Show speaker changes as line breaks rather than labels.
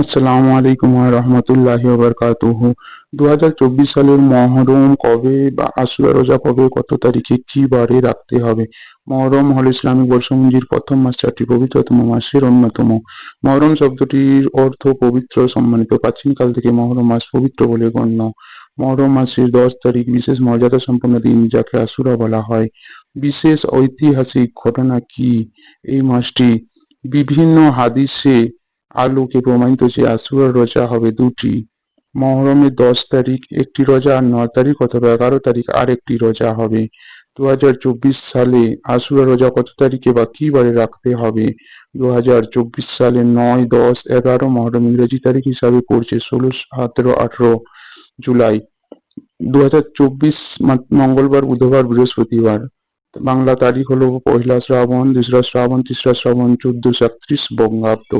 আসসালামু আলাইকুম রহমতুল্লাহ বারকাতুহ। দু হাজার চব্বিশ সালের মহরম কবে বা আশুরা রোজা কবে, কত তারিখে কি বারে রাখতে হবে? মহরম হল ইসলামিক বর্ষপঞ্জির প্রথম মাস চারটি পবিত্রতম মাসের অন্যতম। মহরম শব্দটির অর্থ পবিত্র, সম্মানিত প্রাচীনকাল থেকে মহরম মাস পবিত্র বলে গণ্য। মহরম মাসের দশ তারিখ বিশেষ মর্যাদা সম্পন্ন দিন, যাকে আশুরা বলা হয়। বিশেষ ঐতিহাসিক ঘটনা কি? এই মাসটি বিভিন্ন হাদিসে আলোকে প্রমাণিত যে আশুরার রোজা হবে দুটি। মহরমের দশ তারিখ, একটি রোজা, আর নয় তারিখ অথবা এগারো তারিখ আর একটি রোজা হবে। দু হাজার চব্বিশ সালে আশুরা রোজা কত তারিখে বা কি বারে রাখতে হবে? দু হাজার চব্বিশ সালে নয়, দশ, এগারো মহরম ইংরেজি তারিখ হিসাবে পড়ছে ষোলো, সতেরো, আঠেরো জুলাই। দু হাজার চব্বিশ মঙ্গলবার, বুধবার, বৃহস্পতিবার। বাংলা তারিখ হলো পহিলা শ্রাবণ, দোসরা শ্রাবণ, তিসরা শ্রাবণ চোদ্দশো একত্রিশ বঙ্গাব্দ।